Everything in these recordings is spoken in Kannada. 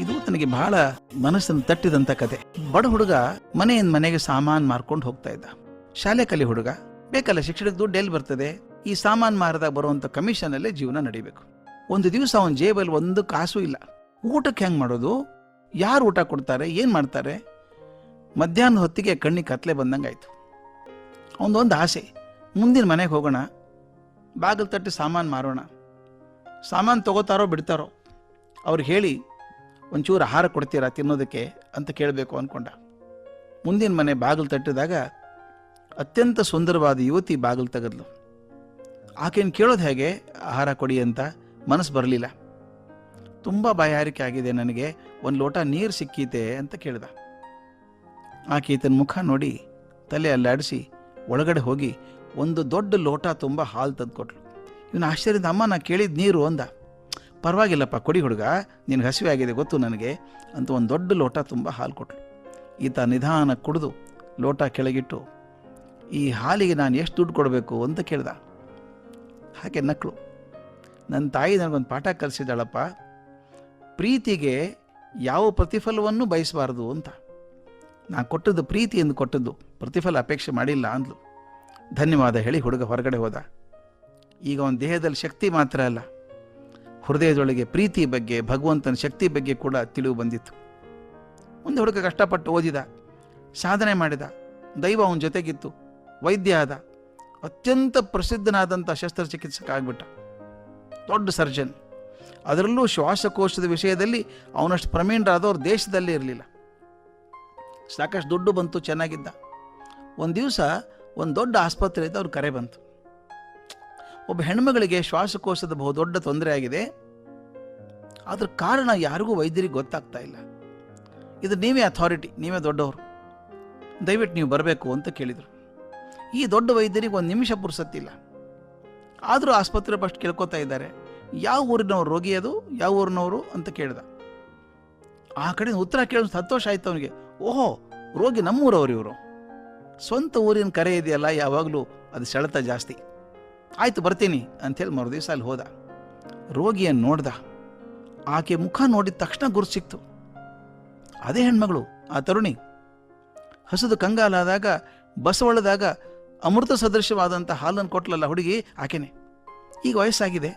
ಇದು ತನಗೆ ಬಹಳ ಮನಸ್ಸನ್ನು ತಟ್ಟಿದಂತ ಕತೆ. ಬಡ ಹುಡುಗ ಮನೆಯಿಂದ ಮನೆಗೆ ಸಾಮಾನ್ ಮಾರ್ಕೊಂಡು ಹೋಗ್ತಾ ಇದ್ದ. ಶಾಲೆ ಕಲಿ ಹುಡುಗ, ಬೇಕಲ್ಲ ಶಿಕ್ಷಣಕ್ಕೆ ದುಡ್ಡು ಎಲ್ಲಿ ಬರ್ತದೆ? ಈ ಸಾಮಾನ್ ಮಾರದಾಗ ಬರುವಂತ ಕಮಿಷನ್ ಅಲ್ಲೇ ಜೀವನ ನಡಿಬೇಕು. ಒಂದು ದಿವಸ ಅವನ ಜೇಬಲ್ಲಿ ಒಂದು ಕಾಸು ಇಲ್ಲ. ಊಟಕ್ಕೆ ಹೆಂಗ್ ಮಾಡೋದು? ಯಾರು ಊಟ ಕೊಡ್ತಾರೆ? ಏನ್ ಮಾಡ್ತಾರೆ? ಮಧ್ಯಾಹ್ನ ಹೊತ್ತಿಗೆ ಕಣ್ಣಿಗೆ ಕತ್ಲೆ ಬಂದಂಗಾಯ್ತು. ಅವನದೊಂದು ಆಸೆ, ಮುಂದಿನ ಮನೆಗೆ ಹೋಗೋಣ, ಬಾಗಿಲು ತಟ್ಟಿ ಸಾಮಾನು ಮಾರೋಣ. ಸಾಮಾನು ತಗೋತಾರೋ ಬಿಡ್ತಾರೋ? ಅವ್ರಿಗೆ ಹೇಳಿ ಒಂಚೂರು ಆಹಾರ ಕೊಡ್ತೀರಾ ತಿನ್ನೋದಕ್ಕೆ ಅಂತ ಕೇಳಬೇಕು ಅಂದ್ಕೊಂಡ ಮುಂದಿನ ಮನೆ ಬಾಗಿಲು ತಟ್ಟಿದಾಗ ಅತ್ಯಂತ ಸುಂದರವಾದ ಯುವತಿ ಬಾಗಿಲು ತೆಗೆದ್ಲು. ಆಕೆಯನ್ನು ಕೇಳೋದು ಹೇಗೆ, ಆಹಾರ ಕೊಡಿ ಅಂತ ಮನಸ್ಸು ಬರಲಿಲ್ಲ. ತುಂಬ ಬಾಯಾರಿಕೆ ಆಗಿದೆ ನನಗೆ, ಒಂದು ಲೋಟ ನೀರು ಸಿಕ್ಕೀತೆ ಅಂತ ಕೇಳಿದ. ಆಕೆ ಈತನ ಮುಖ ನೋಡಿ ತಲೆ ಅಲ್ಲಾಡಿಸಿ ಒಳಗಡೆ ಹೋಗಿ ಒಂದು ದೊಡ್ಡ ಲೋಟ ತುಂಬ ಹಾಲು ತಂದುಕೊಟ್ಲು. ಇವನು ಆಶ್ಚರ್ಯದ ಅಮ್ಮ ನಾ ಕೇಳಿದ ನೀರು ಅಂದ. ಪರವಾಗಿಲ್ಲಪ್ಪ, ಕೊಡಿ ಹುಡುಗ, ನಿನಗೆ ಹಸಿವೆ ಆಗಿದೆ ಗೊತ್ತು ನನಗೆ ಅಂತ ಒಂದು ದೊಡ್ಡ ಲೋಟ ತುಂಬ ಹಾಲು ಕೊಟ್ಟಳು ಈತ ನಿಧಾನ ಕುಡಿದು ಲೋಟ ಕೆಳಗಿಟ್ಟು, ಈ ಹಾಲಿಗೆ ನಾನು ಎಷ್ಟು ದುಡ್ಡು ಕೊಡಬೇಕು ಅಂತ ಕೇಳ್ದ. ಹಾಗೆ ನಕ್ಕಳು ನನ್ನ ತಾಯಿ ನನಗೊಂದು ಪಾಠ ಕಲಿಸಿದಾಳಪ್ಪ ಪ್ರೀತಿಗೆ ಯಾವ ಪ್ರತಿಫಲವನ್ನು ಬಯಸಬಾರದು ಅಂತ. ನಾನು ಕೊಟ್ಟದ್ದು ಪ್ರೀತಿ ಎಂದು ಕೊಟ್ಟದ್ದು ಪ್ರತಿಫಲ ಅಪೇಕ್ಷೆ ಮಾಡಿಲ್ಲ ಅಂದ್ಲು. ಧನ್ಯವಾದ ಹೇಳಿ ಹುಡುಗ ಹೊರಗಡೆ ಹೋದ. ಈಗ ಅವನ ದೇಹದಲ್ಲಿ ಶಕ್ತಿ ಮಾತ್ರ ಅಲ್ಲ. ಹೃದಯದೊಳಗೆ ಪ್ರೀತಿ ಬಗ್ಗೆ, ಭಗವಂತನ ಶಕ್ತಿ ಬಗ್ಗೆ ಕೂಡ ತಿಳಿವು ಬಂದಿತ್ತು. ಮುಂದೆ ಹುಡುಗ ಕಷ್ಟಪಟ್ಟು ಓದಿದ, ಸಾಧನೆ ಮಾಡಿದ, ದೈವ ಅವನ ಜೊತೆಗಿತ್ತು, ವೈದ್ಯ ಆದ, ಅತ್ಯಂತ ಪ್ರಸಿದ್ಧನಾದಂಥ ಶಸ್ತ್ರಚಿಕಿತ್ಸಕ ಆಗ್ಬಿಟ್ಟ. ದೊಡ್ಡ ಸರ್ಜನ್ ಅದರಲ್ಲೂ ಶ್ವಾಸಕೋಶದ ವಿಷಯದಲ್ಲಿ ಅವನಷ್ಟು ಪ್ರವೀಣರಾದವ್ರು ದೇಶದಲ್ಲೇ ಇರಲಿಲ್ಲ. ಸಾಕಷ್ಟು ದುಡ್ಡು ಬಂತು, ಚೆನ್ನಾಗಿದ್ದ. ಒಂದು ದಿವಸ ಒಂದು ದೊಡ್ಡ ಆಸ್ಪತ್ರೆಯಿಂದ ಅವ್ರು ಕರೆ ಬಂತು. ಒಬ್ಬ ಹೆಣ್ಮಗಳಿಗೆ ಶ್ವಾಸಕೋಶದ ಬಹು ದೊಡ್ಡ ತೊಂದರೆ ಆಗಿದೆ. ಅದ್ರ ಕಾರಣ ಯಾರಿಗೂ ವೈದ್ಯರಿಗೆ ಗೊತ್ತಾಗ್ತಾ ಇಲ್ಲ. ಇದು ನೀವೇ ಅಥಾರಿಟಿ ನೀವೇ ದೊಡ್ಡವರು. ದಯವಿಟ್ಟು ನೀವು ಬರಬೇಕು ಅಂತ ಕೇಳಿದರು. ಈ ದೊಡ್ಡ ವೈದ್ಯರಿಗೆ ಒಂದು ನಿಮಿಷ ಪುರ್ಸತ್ತಿಲ್ಲ ಆದರೂ ಆಸ್ಪತ್ರೆ ಫಸ್ಟ್ ಕೇಳ್ಕೊತಾ ಇದ್ದಾರೆ. ಯಾವ ಊರಿನವ್ರು ರೋಗಿ ಅದು, ಯಾವ ಊರಿನವರು ಅಂತ ಕೇಳಿದ. ಆ ಕಡೆ ಉತ್ತರ ಕೇಳೋ ಸಂತೋಷ ಆಯ್ತು ಅವನಿಗೆ. ಓಹೋ, ರೋಗಿ ನಮ್ಮೂರವ್ರು ಇವರು. ಸ್ವಂತ ಊರಿನ ಕರೆ ಇದೆಯಲ್ಲ, ಯಾವಾಗಲೂ ಅದು ಸೆಳೆತ ಜಾಸ್ತಿ. ಆಯ್ತು ಬರ್ತೀನಿ ಅಂಥೇಳಿ ಮರು ದಿವಸ ಅಲ್ಲಿ ಹೋದ. ರೋಗಿಯನ್ನು ನೋಡ್ದ. ಆಕೆ ಮುಖ ನೋಡಿದ ತಕ್ಷಣ ಗುರು ಸಿಕ್ತು. ಅದೇ ಹೆಣ್ಮಗಳು, ಆ ತರುಣಿ. ಹಸಿದು ಕಂಗಾಲಾದಾಗ, ಬಸವಳದಾಗ ಅಮೃತ ಸದೃಶವಾದಂಥ ಹಾಲನ್ನು ಕೊಟ್ಲಲ್ಲ ಹುಡುಗಿ ಆಕೆನೆ. ಈಗ ವಯಸ್ಸಾಗಿದೆ.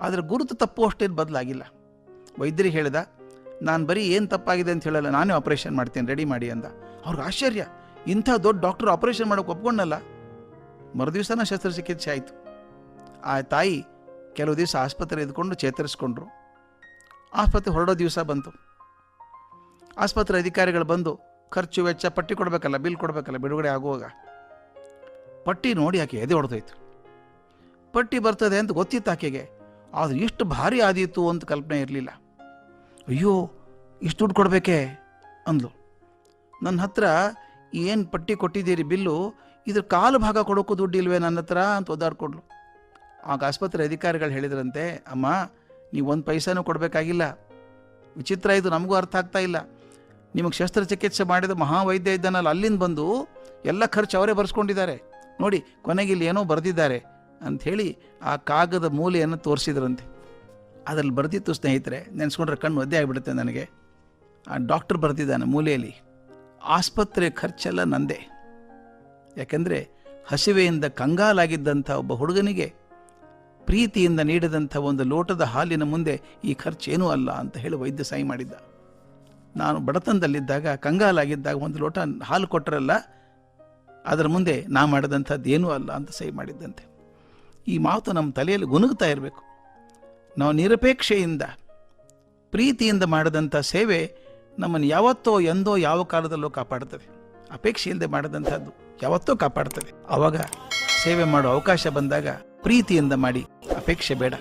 ಆದರೆ ಗುರುತು ತಪ್ಪು ಅಷ್ಟೇನು ಬದಲಾಗಿಲ್ಲ. ವೈದ್ಯರಿಗೆ ಹೇಳಿದ, ನಾನು ಬರೀ ಏನು ತಪ್ಪಾಗಿದೆ ಅಂತ ಹೇಳಲ್ಲ, ನಾನೇ ಆಪರೇಷನ್ ಮಾಡ್ತೀನಿ ರೆಡಿ ಮಾಡಿ ಅಂದ. ಅವ್ರಿಗೆ ಆಶ್ಚರ್ಯ. ಇಂಥ ದೊಡ್ಡ ಡಾಕ್ಟರ್ ಆಪರೇಷನ್ ಮಾಡೋಕೆ ಒಪ್ಕೊಂಡಲ್ಲ. ಮರುದಿವಸನ ಶಸ್ತ್ರಚಿಕಿತ್ಸೆ ಆಯಿತು. ಆ ತಾಯಿ ಕೆಲವು ದಿವಸ ಆಸ್ಪತ್ರೆ ಇದ್ಕೊಂಡು ಚೇತರಿಸ್ಕೊಂಡ್ರು. ಆಸ್ಪತ್ರೆ ಹೊರಡೋ ದಿವಸ ಬಂತು. ಆಸ್ಪತ್ರೆ ಅಧಿಕಾರಿಗಳು ಬಂದು ಖರ್ಚು ವೆಚ್ಚ ಪಟ್ಟಿ ಕೊಡಬೇಕಲ್ಲ, ಬಿಲ್ ಕೊಡಬೇಕಲ್ಲ, ಬಿಡುಗಡೆ ಆಗುವಾಗ ಪಟ್ಟಿ ನೋಡಿ ಆಕೆ ಎದೆ ಹೊಡೆದೋಯ್ತು ಪಟ್ಟಿ ಬರ್ತದೆ ಅಂತ ಗೊತ್ತಿತ್ತು ಆಕೆಗೆ. ಆದರೆ ಇಷ್ಟು ಭಾರಿ ಆದೀತು ಅಂತ ಕಲ್ಪನೆ ಇರಲಿಲ್ಲ. ಅಯ್ಯೋ, ಇಷ್ಟು ದುಡ್ಡು ಕೊಡಬೇಕೇ ಅಂದ್ಲು. ನನ್ನ ಹತ್ರ ಏನು ಪಟ್ಟಿ ಕೊಟ್ಟಿದ್ದೀರಿ ಬಿಲ್ಲು ಇದ್ರ ಕಾಲು ಭಾಗ ಕೊಡೋಕ್ಕೂ ದುಡ್ಡು ಇಲ್ವೇ ನನ್ನ ಹತ್ರ ಅಂತ ಒದ್ದಾಡ್ಕೊಂಡ್ಲು ಆಗ ಆಸ್ಪತ್ರೆ ಅಧಿಕಾರಿಗಳು ಹೇಳಿದ್ರಂತೆ, ಅಮ್ಮ, ನೀವು ಒಂದು ಪೈಸಾನೂ ಕೊಡಬೇಕಾಗಿಲ್ಲ. ವಿಚಿತ್ರ ಇದು, ನಮಗೂ ಅರ್ಥ ಆಗ್ತಾ ಇಲ್ಲ. ನಿಮಗೆ ಶಸ್ತ್ರಚಿಕಿತ್ಸೆ ಮಾಡಿದ ಮಹಾವೈದ್ಯ ಇದ್ದಾನಲ್ಲ, ಅಲ್ಲಿಂದ ಬಂದು ಎಲ್ಲ ಖರ್ಚು ಅವರೇ ಬರೆಸ್ಕೊಂಡಿದ್ದಾರೆ. ನೋಡಿ, ಕೊನೆಗೆ ಇಲ್ಲಿ ಏನೋ ಬರೆದಿದ್ದಾರೆ ಅಂಥೇಳಿ ಆ ಕಾಗದ ಮೂಲೆಯನ್ನು ತೋರಿಸಿದ್ರಂತೆ. ಅದರಲ್ಲಿ ಬರೆದಿತ್ತು ಸ್ನೇಹಿತರೆ, ನೆನೆಸ್ಕೊಂಡ್ರೆ ಕಣ್ಣು ಒದ್ದೆ ಆಗಿಬಿಡುತ್ತೆ ನನಗೆ. ಆ ಡಾಕ್ಟರ್ ಬರೆದಿದ್ದಾನೆ ಮೂಲೆಯಲ್ಲಿ. ಆಸ್ಪತ್ರೆ ಖರ್ಚೆಲ್ಲ ನಂದೇ. ಯಾಕೆಂದರೆ ಹಸಿವೆಯಿಂದ ಕಂಗಾಲಾಗಿದ್ದಂಥ ಒಬ್ಬ ಹುಡುಗನಿಗೆ ಪ್ರೀತಿಯಿಂದ ನೀಡಿದಂಥ ಒಂದು ಲೋಟದ ಹಾಲಿನ ಮುಂದೆ ಈ ಖರ್ಚೇನೂ ಅಲ್ಲ ಅಂತ ಹೇಳಿ ವೈದ್ಯ ಸಹಿ ಮಾಡಿದ್ದ. ನಾನು ಬಡತನದಲ್ಲಿದ್ದಾಗ ಕಂಗಾಲಾಗಿದ್ದಾಗ ಒಂದು ಲೋಟ ಹಾಲು ಕೊಟ್ಟರಲ್ಲ ಅದರ ಮುಂದೆ ನಾ ಮಾಡಿದಂಥದ್ದು ಏನೂ ಅಲ್ಲ ಅಂತ ಸಹಿ ಮಾಡಿದ್ದಂತೆ. ಈ ಮಾತು ನಮ್ಮ ತಲೆಯಲ್ಲಿ ಗುನುಗ್ತಾ ಇರಬೇಕು. ನಾವು ನಿರಪೇಕ್ಷೆಯಿಂದ, ಪ್ರೀತಿಯಿಂದ ಮಾಡಿದಂಥ ಸೇವೆ ನಮ್ಮನ್ನು ಯಾವತ್ತೋ ಎಂದೋ ಯಾವ ಕಾಲದಲ್ಲೋ ಕಾಪಾಡ್ತದೆ ಅಪೇಕ್ಷೆಯಿಂದ ಮಾಡಿದಂಥದ್ದು. ಯಾವತ್ತೋ ಕಾಪಾಡ್ತದೆ. ಆವಾಗ ಸೇವೆ ಮಾಡೋ ಅವಕಾಶ ಬಂದಾಗ ಪ್ರೀತಿಯಿಂದ ಮಾಡಿ ಅಪೇಕ್ಷೆ ಬೇಡ.